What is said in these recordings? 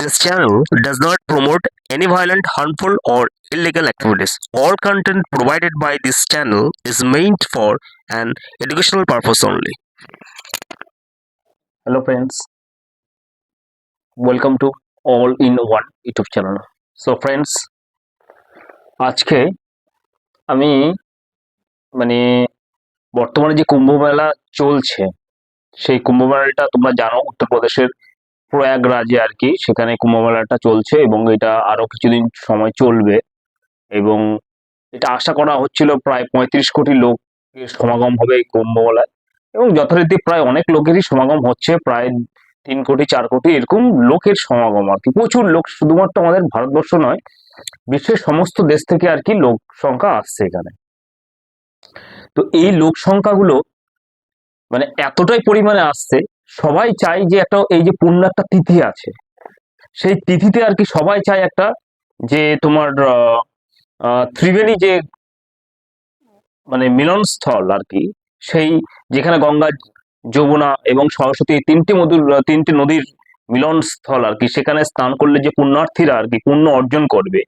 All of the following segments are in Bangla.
This channel does not promote any violent, harmful, or illegal activities. All content provided by this channel is meant for an educational purpose only. hello friends welcome to all in one youtube channel so friends আজকে আমি মানে বর্তমানে যে কুম্ভ মেলা চলছে সেই কুম্ভ মেলাটা তোমরা জানো উত্তরপ্রদেশের প্রয়াগরাজে আর কি, সেখানে কুম্ভ মেলাটা চলছে এবং এটা আরও কিছুদিন সময় চলবে এবং এটা আশা করা হচ্ছিল প্রায় পঁয়ত্রিশ কোটি লোকের সমাগম হবে এই কুম্ভ মেলায় এবং যথারীতি প্রায় অনেক লোকেরই সমাগম হচ্ছে, প্রায় তিন কোটি, চার কোটি এরকম লোকের সমাগম আর কি। প্রচুর লোক, শুধুমাত্র আমাদের ভারতবর্ষ নয়, বিশ্বের সমস্ত দেশ থেকে আর কি লোক সংখ্যা আসছে এখানে। তো এই লোক সংখ্যাগুলো মানে এতটাই পরিমাণে আসছে সবাই চায় যে একটা এই যে পূর্ণ একটা তিথি আছে। সেই তিথিতে আর কি সবাই চায় একটা যে তোমার ত্রিবেণী যে মানে মিলনস্থল আর কি, সেই যেখানে গঙ্গা, যমুনা এবং সরস্বতী তিনটি মধুর, তিনটি নদীর মিলনস্থল আর কি, সেখানে স্নান করলে যে পুণ্যার্থীরা আর কি পুণ্য অর্জন করবে,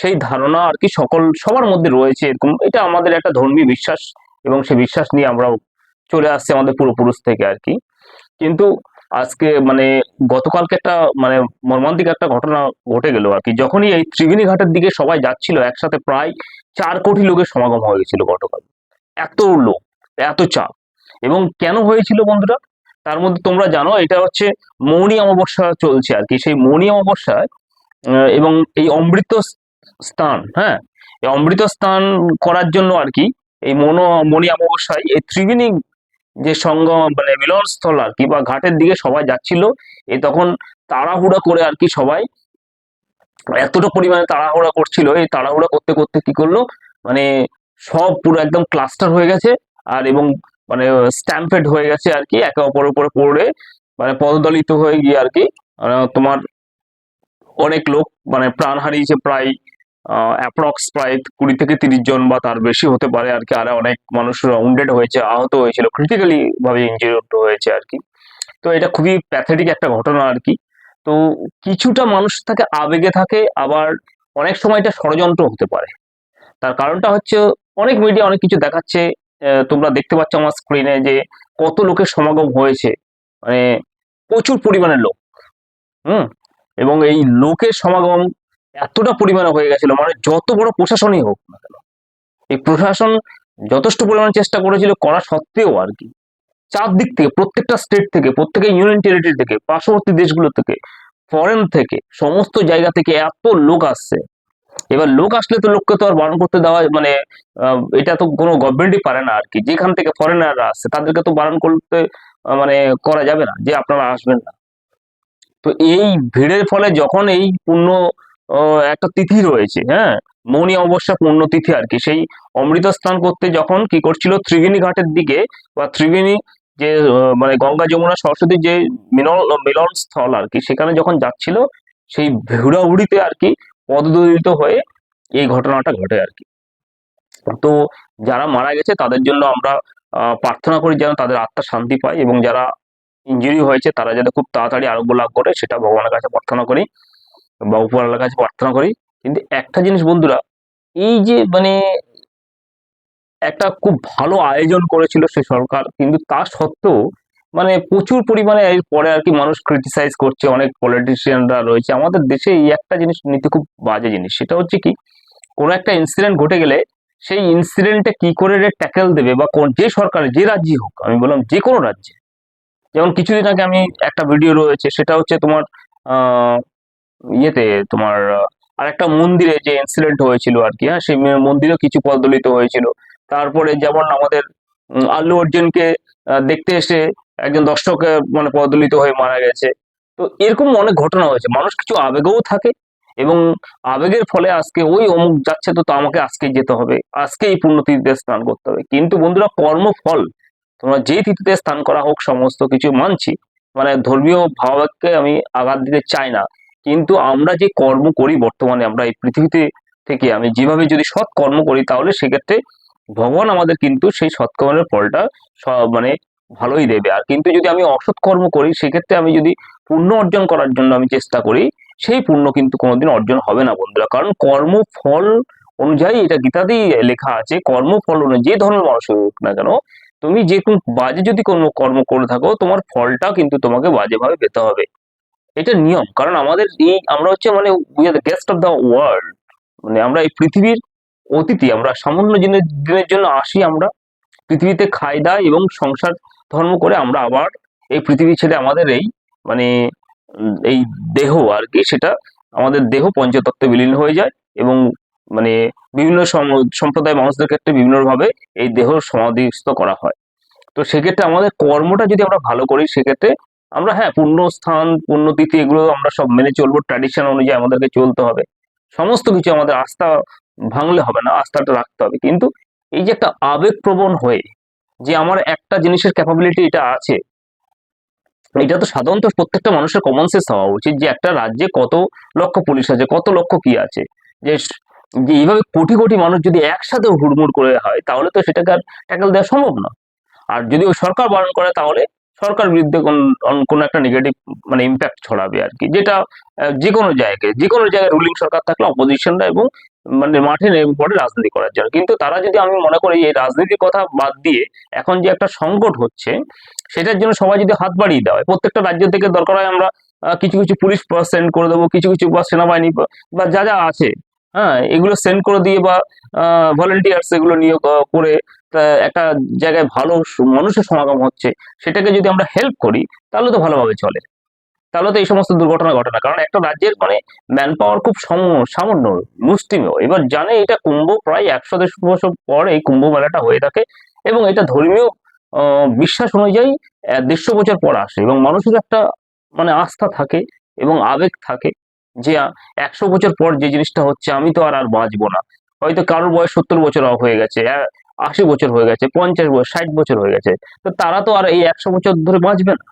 সেই ধারণা আর কি সকল, সবার মধ্যে রয়েছে এরকম। এটা আমাদের একটা ধর্মীয় বিশ্বাস এবং সেই বিশ্বাস নিয়ে আমরাও চলে আসছি আমাদের পূর্বপুরুষ থেকে আর কি। কিন্তু আজকে মানে গতকালকে একটা মানে মর্মান্তিক একটা ঘটনা ঘটে গেল আর কি। যখনই এই ত্রিবেণী ঘাটের দিকে সবাই যাচ্ছিল, একসাথে প্রায় চার কোটি লোকের সমাগম হয়ে গেছিল গতকাল। এত লোক, এত চাপ। এবং কেন হয়েছিল বন্ধুরা? তার মধ্যে তোমরা জানো, এটা হচ্ছে মৌনী অমাবস্যা চলছে আর কি। সেই মৌনী অমাবস্যায় এবং এই অমৃত স্থান হ্যাঁ? এই অমৃত স্থান করার জন্য আর কি, এই মনো মণি অমাবস্যায় এই ত্রিবেণী যে সঙ্গম মানে মিলনস্থল আর কি বা ঘাটের দিকে সবাই যাচ্ছিল। এই তখন তাড়াহুড়া করে আর কি সবাই এতটা পরিমাণে তাড়াহুড়া করছিল। এই তাড়াহুড়া করতে করতে কি করল? মানে সব পুরো একদম ক্লাস্টার হয়ে গেছে আর এবং মানে স্ট্যাম্পেড হয়ে গেছে আর কি একে অপরের উপরে পড়ে মানে পদদলিত হয়ে গিয়ে আর কি আহ, তোমার অনেক লোক মানে প্রাণ হারিয়েছে প্রায় অ্যাপ্রক্স প্রায় কুড়ি থেকে তিরিশ জন বা তার বেশি হতে পারে আর কি। আর অনেক মানুষ রাউন্ডেড হয়েছে, আহত হয়েছিল ক্রিটিক্যালি ভাবে ইনজিওর্ড হয়েছে আর কি। তো এটা খুবই প্যাথেটিক একটা ঘটনা আর কি। তো কিছুটা মানুষ থাকে আবেগে থাকে, আবার অনেক সময় এটা ষড়যন্ত্র হতে পারে। তার কারণটা হচ্ছে অনেক মিডিয়া অনেক কিছু দেখাচ্ছে তোমরা দেখতে পাচ্ছ আমার স্ক্রিনে যে কত লোকের সমাগম হয়েছে। মানে প্রচুর পরিমাণে লোক। হুম? এবং এই লোকের সমাগম এতটা পরিমাণে হয়ে গেছিল মানে যত বড় প্রশাসনই হোক না কেন, এই প্রশাসন যথেষ্ট পরিমাণে চেষ্টা করেছিল করা সত্ত্বেও আর কি। চারদিক থেকে, প্রত্যেকটা স্টেট থেকে প্রত্যেকটা ইউনিয়ন টেরিটরি থেকে, পার্শ্ববর্তী দেশগুলো থেকে ফরেন থেকে, সমস্ত জায়গা থেকে এত লোক আসছে। এবার লোক আসলে তো লোককে তো আর বারণ করতে দেওয়া মানে এটা তো কোনো গভর্নমেন্টই পারে না আর কি। যেখান থেকে ফরেনাররা আসছে, তাদেরকে তো বারণ করতে মানে করা যাবে না, যে আপনারা আসবেন না। তো এই ভিড়ের ফলে যখন এই পূর্ণ একটা তিথি রয়েছে হ্যাঁ? মৌনী অমাবস্যা পূর্ণ তিথি আর কি। সেই অমৃত স্নান করতে যখন কি করছিল, ত্রিবেণী ঘাটের দিকে বা ত্রিবেণী যে মানে গঙ্গা, যমুনা সরস্বতীর যে মিলন মিলন স্থল আর কি, সেখানে যখন যাচ্ছিল, সেই ভিড়াভিড়িতে আর কি পদদলিত হয়ে এই ঘটনাটা ঘটে আর কি। তো যারা মারা গেছে, তাদের জন্য আমরা প্রার্থনা করি যেন তাদের আত্মা শান্তি পায় এবং যারা ইঞ্জুরি হয়েছে, তারা যাতে খুব তাড়াতাড়ি আরোগ্য লাভ করে, সেটা ভগবানের কাছে প্রার্থনা করি। বা উপরওয়ালার কাছে প্রার্থনা করি। কিন্তু একটা জিনিস বন্ধুরা, এই যে মানে একটা খুব ভালো আয়োজন করেছিল সে সরকার, কিন্তু তা সত্ত্বেও মানে প্রচুর পরিমাণে এর পরে আর কি মানুষ ক্রিটিসাইজ করছে, অনেক পলিটিশিয়ানরা রয়েছে। আমাদের দেশে এই একটা জিনিস নীতি খুব বাজে জিনিস, সেটা হচ্ছে কি, কোনো একটা ইনসিডেন্ট ঘটে গেলে সেই ইনসিডেন্টে কি করে ট্যাকেল দেবে বা কোন, যে সরকার, যে রাজ্যই হোক, আমি বললাম যে কোনো রাজ্যে। যেমন কিছুদিন আগে আমি একটা ভিডিও রয়েছে, সেটা হচ্ছে তোমার ইয়েতে তোমার আর একটা মন্দিরে যে ইনসিডেন্ট হয়েছিল আর কি হ্যাঁ সেই মন্দিরেও কিছু পদদলিত হয়েছিল। তারপরে যেমন আমাদের আল্লু অর্জুনকে দেখতে এসে একজন দর্শক আহ, মানে পদদলিত হয়ে মারা গেছে। তো এরকম অনেক ঘটনা হয়েছে। মানুষ কিছু আবেগেও থাকে এবং আবেগের ফলে আজকে ওই অমুক যাচ্ছে তো আমাকে আজকে যেতে হবে। আজকে এই পুণ্যতিথিতে স্নান করতে হবে। কিন্তু বন্ধুরা কর্মফল তোমরা যে তিথিতে স্নান করা হোক সমস্ত কিছু মানছি। মানে ধর্মীয় ভাবাবেগকে আমি আঘাত দিতে চাই না। কিন্তু আমরা যে কর্ম করি বর্তমানে, আমরা এই পৃথিবীতে থেকে আমি যেভাবে যদি সৎ কর্ম করি, তাহলে সেক্ষেত্রে ভগবান আমাদের কিন্তু সেই সৎকর্মের ফলটা মানে ভালোই দেবে। আর কিন্তু যদি আমি অসৎ কর্ম করি, সেক্ষেত্রে আমি যদি পুণ্য অর্জন করার জন্য আমি চেষ্টা করি, সেই পুণ্য কিন্তু কোনোদিন অর্জন হবে না বন্ধুরা। কারণ কর্মফল অনুযায়ী এটা গীতাতেই লেখা আছে কর্মফল অনুযায়ী যে ধরনের মানুষ হোক না কেন, তুমি যে বাজে যদি কোনো কর্ম করে থাকো, তোমার ফলটা কিন্তু তোমাকে বাজেভাবে পেতে হবে। এটা নিয়ম। কারণ আমাদের এই, আমরা হচ্ছে মানে we are the guest of the world মানে আমরা এই পৃথিবীর অতিথি, আমরা সামান্য দিনের জন্য আসি আমরা। পৃথিবীতে খাই, দাই এবং সংসার, ধর্ম করে আমরা আবার এই পৃথিবী ছেড়ে আমাদের এই মানে এই দেহ আর কি, সেটা আমাদের দেহ পঞ্চতত্ত্বে বিলীন হয়ে যায় এবং মানে বিভিন্ন সম- সম্প্রদায় মানুষদের ক্ষেত্রে বিভিন্নভাবে এই দেহ সমাধিস্থ করা হয়। তো সেক্ষেত্রে আমাদের কর্মটা যদি আমরা ভালো করি, সেক্ষেত্রে আমরা হ্যাঁ পুণ্যস্থান, পুণ্যতিথি এগুলো আমরা সব মেনে চলবো ট্র্যাডিশন অনুযায়ী আমাদেরকে চলতে হবে। সমস্ত কিছু আমাদের আস্থা ভাঙলে হবে না, আস্থাটা রাখতে হবে। কিন্তু এই যে একটা আবেগপ্রবণ হয়ে যে আমার একটা জিনিসের ক্যাপাবিলিটি এটা আছে, এটা তো সাধারণত প্রত্যেকটা মানুষের কমন সেন্স হওয়া উচিত যে একটা রাজ্যে কত লক্ষ পুলিশ আছে, কত লক্ষ কি আছে। যে যে এইভাবে কোটি কোটি মানুষ যদি একসাথে হুড়মুড় করে হয়, তাহলে তো সেটাকে আর ট্যাকেল দেওয়া সম্ভব না। আর যদি ওই সরকার বারণ করে, তাহলে সরকার বিরুদ্ধে কোন একটা নেগেটিভ মানে ইম্প্যাক্ট ছড়াবে আর কি। যেটা যে কোনো জায়গায় যে কোনো জায়গায় রুলিং সরকার থাকলে অপোজিশনরা এবং মানে মাঠে নেমে পড়ে রাজনীতি করার জন্য। কিন্তু তারা যদি, আমি মনে করি, এই রাজনীতির কথা বাদ দিয়ে এখন যে একটা সংকট হচ্ছে, সেটার জন্য সবাই যদি হাত বাড়িয়ে দেওয়া হয়, প্রত্যেকটা রাজ্য থেকে দরকার হয় আমরা কিছু কিছু পুলিশ সেন্ড করে দেবো, কিছু কিছু বা সেনাবাহিনী বা- যা যা আছে হ্যাঁ এগুলো সেন্ড করে দিয়ে বা ভলেন্টিয়ার্স এগুলো নিয়োগ করে একটা জায়গায় ভালো মানুষের সমাগম হচ্ছে, সেটাকে যদি আমরা হেল্প করি, তাহলে তো ভালোভাবে চলে। তাহলে তো এই সমস্ত দুর্ঘটনা ঘটে না কারণ একটা রাজ্যের মানে ম্যান পাওয়ার খুব সামান্য, মুষ্টিমেয়। এবার জানে এটা কুম্ভ প্রায় একশো দেড়শো বছর পর এই কুম্ভ মেলাটা হয়ে থাকে, এবং এটা ধর্মীয় বিশ্বাস অনুযায়ী দেড়শো বছর পর আসে, এবং মানুষের একটা মানে আস্থা থাকে, এবং আবেগ থাকে, যে একশো বছর পর যে জিনিসটা হচ্ছে, আমি তো আর আর বাঁচবো না। হয়তো কারোর বয়স সত্তর বছর হয়ে গেছে আশি বছর হয়ে গেছে, পঞ্চাশ বছর, ষাট বছর হয়ে গেছে। তো তারা তো আর এই একশো বছর ধরে বাঁচবে না।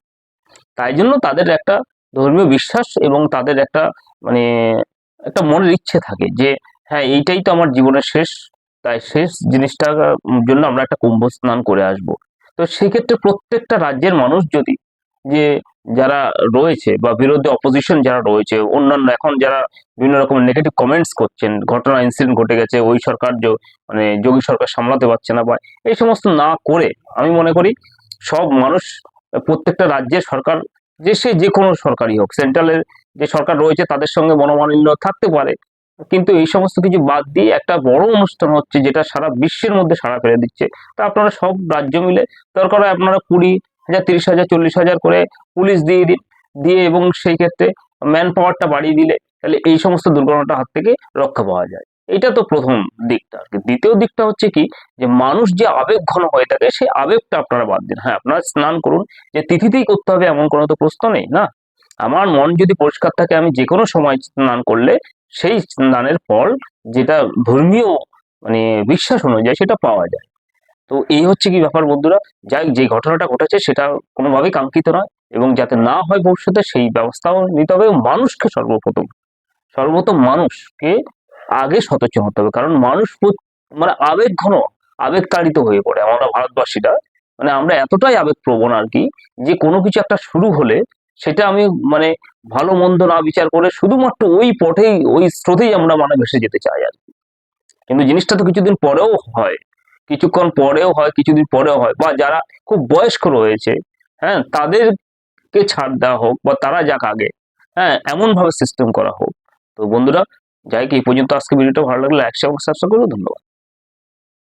তাই জন্য তাদের একটা ধর্মীয় বিশ্বাস এবং তাদের একটা মানে একটা মনের ইচ্ছে থাকে যে হ্যাঁ এইটাই তো আমার জীবনের শেষ। তাই শেষ জিনিসটার জন্য আমরা একটা কুম্ভ স্নান করে আসব। তো সেক্ষেত্রে প্রত্যেকটা রাজ্যের মানুষ যদি যে যারা রয়েছে বা বিরোধী অপোজিশন যারা রয়েছে, অন্যান্য এখন যারা বিভিন্ন রকম নেগেটিভ কমেন্টস করছেন, ঘটনা ইনসিডেন্ট ঘটে গেছে, ওই সরকার মানে যোগী সরকার সামলাতে পারছে না বা এই সমস্ত না করে আমি মনে করি সব মানুষ প্রত্যেকটা রাজ্যের সরকার, যে সে যে কোনো সরকারই হোক সেন্ট্রালের যে সরকার রয়েছে তাদের সঙ্গে মনোমালিন্য থাকতে পারে। কিন্তু এই সমস্ত কিছু বাদ দিয়ে একটা বড় অনুষ্ঠান হচ্ছে যেটা সারা বিশ্বের মধ্যে সাড়া ফেলে দিচ্ছে। তা আপনারা সব রাজ্য মিলে, দরকার হয় আপনারা কুড়ি হাজার, তিরিশ হাজার, চল্লিশ হাজার করে পুলিশ দিয়ে দিন দিয়ে এবং সেই ক্ষেত্রে ম্যান পাওয়ারটা বাড়িয়ে দিলে তাহলে এই সমস্ত দুর্ঘটনার হাত থেকে রক্ষা পাওয়া যায়। এটা তো প্রথম দিকটা। আর কি। দ্বিতীয় দিকটা হচ্ছে কি, যে মানুষ যে আবেগ ঘন হয়ে থাকে সেই আবেগটা আপনারা বাদ দিন। হ্যাঁ আপনারা স্নান করুন। যে তিথিতেই করতে হবে এমন কোনো তো প্রশ্ন নেই, না? আমার মন যদি পরিষ্কার থাকে, আমি যে কোনো সময় স্নান করলে সেই স্নানের ফল যেটা ধর্মীয় মানে বিশ্বাস অনুযায়ী সেটা পাওয়া যায়। তো এই হচ্ছে কি ব্যাপার বন্ধুরা, যাই যে ঘটনাটা ঘটেছে সেটা কোনোভাবেই কাঙ্ক্ষিত নয় এবং যাতে না হয় ভবিষ্যতে সেই ব্যবস্থাও নিতে হবে মানুষকে সর্বপ্রথম সর্বপ্রথম মানুষকে আগে সচেতন হতে হবে। কারণ মানুষ মানে আবেগ ঘন, আবেগতাড়িত হয়ে পড়ে আমরা ভারতবাসীরা। মানে আমরা এতটাই আবেগপ্রবণ আর কি যে কোনো কিছু একটা শুরু হলে সেটা আমি মানে ভালো মন্দ না বিচার করে শুধুমাত্র ওই পথেই, ওই স্রোতেই আমরা মানে ভেসে যেতে চাই আর কি। কিন্তু জিনিসটা তো কিছুদিন পরেও হয়। কিছুক্ষণ পরেও হয়, কিছুদিন পরেও হয়, বা যারা খুব বয়স্ক রয়েছে হ্যাঁ তাদেরকে ছাড় দেওয়া হোক বা তারা যাক আগে হ্যাঁ এমনভাবে সিস্টেম করা হোক। তো বন্ধুরা, যাই কি এই পর্যন্ত আজকে ভিডিওটা ভালো লাগলে একসঙ্গে সাবস্ক্রাইব করুন। ধন্যবাদ।